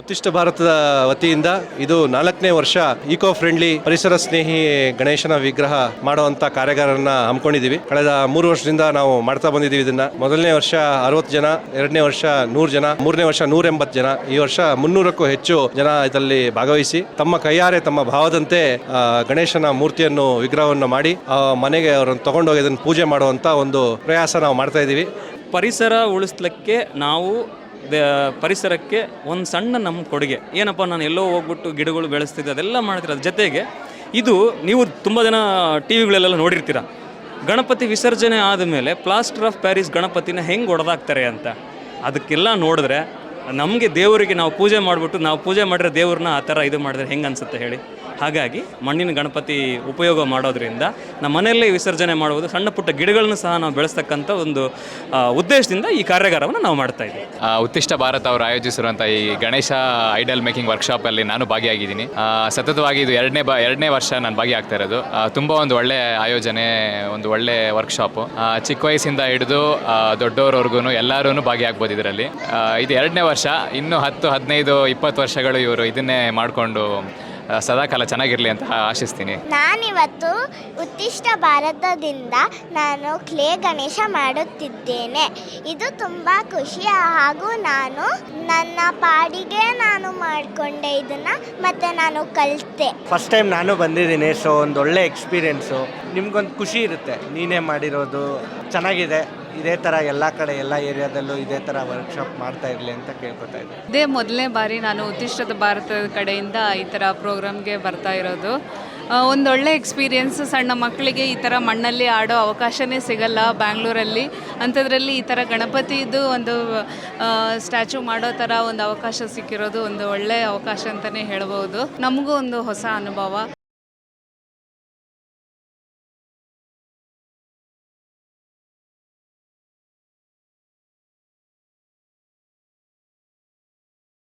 ಉತ್ತಿಷ್ಟ ಭಾರತದ ವತಿಯಿಂದ ಇದು ನಾಲ್ಕನೇ ವರ್ಷ ಇಕೋ ಫ್ರೆಂಡ್ಲಿ ಪರಿಸರ ಸ್ನೇಹಿ ಗಣೇಶನ ವಿಗ್ರಹ ಮಾಡುವಂತ ಕಾರ್ಯಾಗಾರನ ಹಮ್ಮಿಕೊಂಡಿದ್ದೀವಿ. ಕಳೆದ ಮೂರು ವರ್ಷದಿಂದ ನಾವು ಮಾಡ್ತಾ ಬಂದಿದ್ದೀವಿ ಇದನ್ನ. ಮೊದಲನೇ ವರ್ಷ ಅರವತ್ತು ಜನ, ಎರಡನೇ ವರ್ಷ ನೂರು ಜನ, ಮೂರನೇ ವರ್ಷ ನೂರ ಎಂಬತ್ತು ಜನ. ಈ ವರ್ಷ ಮುನ್ನೂರಕ್ಕೂ ಹೆಚ್ಚು ಜನ ಇದರಲ್ಲಿ ಭಾಗವಹಿಸಿ ತಮ್ಮ ಕೈಯಾರೆ, ತಮ್ಮ ಭಾವದಂತೆ ಗಣೇಶನ ಮೂರ್ತಿಯನ್ನು, ವಿಗ್ರಹವನ್ನು ಮಾಡಿ ಮನೆಗೆ ಅವರನ್ನು ತಗೊಂಡೋಗಿ ಇದನ್ನು ಪೂಜೆ ಮಾಡುವಂತ ಒಂದು ಪ್ರಯಾಸ ನಾವು ಮಾಡ್ತಾ ಇದ್ದೀವಿ. ಪರಿಸರ ಉಳಿಸ್ಲಿಕ್ಕೆ ನಾವು ಪರಿಸರಕ್ಕೆ ಒಂದು ಸಣ್ಣ ನಮ್ಮ ಕೊಡುಗೆ. ಏನಪ್ಪ ನಾನು ಎಲ್ಲೋ ಹೋಗ್ಬಿಟ್ಟು ಗಿಡಗಳು ಬೆಳೆಸ್ತಿದ್ದೆ, ಅದೆಲ್ಲ ಮಾಡ್ತೀರ ಅದ್ರ ಜೊತೆಗೆ ಇದು ನೀವು ತುಂಬ ಜನ ಟಿ ವಿಗಳಲ್ಲೆಲ್ಲ ನೋಡಿರ್ತೀರ. ಗಣಪತಿ ವಿಸರ್ಜನೆ ಆದಮೇಲೆ ಪ್ಲಾಸ್ಟರ್ ಆಫ್ ಪ್ಯಾರಿಸ್ ಗಣಪತಿನ ಹೆಂಗೆ ಹೊಡೆದಾಕ್ತಾರೆ ಅಂತ. ಅದಕ್ಕೆಲ್ಲ ನೋಡಿದ್ರೆ ನಮಗೆ ದೇವರಿಗೆ ನಾವು ಪೂಜೆ ಮಾಡಿಬಿಟ್ಟು ನಾವು ಪೂಜೆ ಮಾಡಿದ್ರೆ ದೇವ್ರನ್ನ ಆ ಥರ ಇದು ಮಾಡಿದ್ರೆ ಹೆಂಗೆ ಅನಿಸುತ್ತೆ ಹೇಳಿ? ಹಾಗಾಗಿ ಮಣ್ಣಿನ ಗಣಪತಿ ಉಪಯೋಗ ಮಾಡೋದ್ರಿಂದ ನಮ್ಮ ಮನೆಯಲ್ಲೇ ವಿಸರ್ಜನೆ ಮಾಡುವುದು, ಸಣ್ಣ ಪುಟ್ಟ ಗಿಡಗಳನ್ನು ಸಹ ನಾವು ಬೆಳೆಸ್ತಕ್ಕಂಥ ಒಂದು ಉದ್ದೇಶದಿಂದ ಈ ಕಾರ್ಯಾಗಾರವನ್ನು ನಾವು ಮಾಡ್ತಾ ಇದ್ದೀವಿ. ಉತ್ತಿಷ್ಟ ಭಾರತ್ ಅವರು ಆಯೋಜಿಸಿರುವಂಥ ಈ ಗಣೇಶ ಐಡಲ್ ಮೇಕಿಂಗ್ ವರ್ಕ್ಶಾಪಲ್ಲಿ ನಾನು ಭಾಗಿಯಾಗಿದ್ದೀನಿ. ಸತತವಾಗಿ ಇದು ಎರಡನೇ ಬಾ, ಎರಡನೇ ವರ್ಷ ನಾನು ಭಾಗಿಯಾಗ್ತಾ ಇರೋದು. ತುಂಬ ಒಂದು ಒಳ್ಳೆ ಆಯೋಜನೆ, ಒಂದು ಒಳ್ಳೆ ವರ್ಕ್ಶಾಪು ಚಿಕ್ಕ ವಯಸ್ಸಿಂದ ಹಿಡಿದು ದೊಡ್ಡವರವರೆಗೂ ಎಲ್ಲರೂ ಭಾಗಿಯಾಗ್ಬೋದು ಇದರಲ್ಲಿ. ಇದು ಎರಡನೇ ವರ್ಷ ಇನ್ನು ಹತ್ತು ಹದಿನೈದು ಇಪ್ಪತ್ತು ವರ್ಷಗಳು ಇವರು ಇದನ್ನೇ ಮಾಡಿಕೊಂಡು ಸದಾಕಾಲ ಚೆನ್ನಾಗಿರಲಿ ಅಂತ ಆಶಿಸ್ತೀನಿ. ನಾನಿವತ್ತು ಉತ್ತಿಷ್ಟ ಭಾರತದಿಂದ ನಾನು ಕ್ಲೇ ಗಣೇಶ ಮಾಡುತ್ತಿದ್ದೇನೆ. ಇದು ತುಂಬ ಖುಷಿ ಹಾಗೂ ನಾನು ನನ್ನ ಪಾಡಿಗೆ ನಾನು ಮಾಡಿಕೊಂಡೆ ಇದನ್ನು ಮತ್ತು ನಾನು ಕಲಿತೆ. ಫಸ್ಟ್ ಟೈಮ್ ನಾನು ಬಂದಿದ್ದೀನಿ ಸೊ ಒಂದು ಒಳ್ಳೆ ಎಕ್ಸ್ಪೀರಿಯೆನ್ಸು ನಿಮ್ಗೊಂದು ಖುಷಿ ಇರುತ್ತೆ ನೀನೇ ಮಾಡಿರೋದು. ಚೆನ್ನಾಗಿದೆ. ಇದೇ ಥರ ಎಲ್ಲ ಕಡೆ, ಎಲ್ಲ ಏರಿಯಾದಲ್ಲೂ ಇದೇ ಥರ ವರ್ಕ್ಶಾಪ್ ಮಾಡ್ತಾ ಇರಲಿ ಅಂತ ಕೇಳ್ಕೊತಾ ಇದ್ದೀನಿ ಇದೇ ಮೊದಲನೇ ಬಾರಿ ನಾನು ಉತ್ತಿಷ್ಟದ ಭಾರತದ ಕಡೆಯಿಂದ ಈ ಥರ ಪ್ರೋಗ್ರಾಮ್ಗೆ ಬರ್ತಾ ಇರೋದು. ಒಂದೊಳ್ಳೆ ಎಕ್ಸ್ಪೀರಿಯೆನ್ಸ್ ಸಣ್ಣ ಮಕ್ಕಳಿಗೆ ಈ ಥರ ಮಣ್ಣಲ್ಲಿ ಆಡೋ ಅವಕಾಶನೇ ಸಿಗಲ್ಲ ಬ್ಯಾಂಗ್ಳೂರಲ್ಲಿ. ಅಂಥದ್ರಲ್ಲಿ ಈ ಥರ ಗಣಪತಿದು ಒಂದು ಸ್ಟ್ಯಾಚು ಮಾಡೋ ಥರ ಒಂದು ಅವಕಾಶ ಸಿಕ್ಕಿರೋದು ಒಂದು ಒಳ್ಳೆಯ ಅವಕಾಶ ಅಂತಲೇ ಹೇಳ್ಬೋದು. ನಮಗೂ ಒಂದು ಹೊಸ ಅನುಭವ.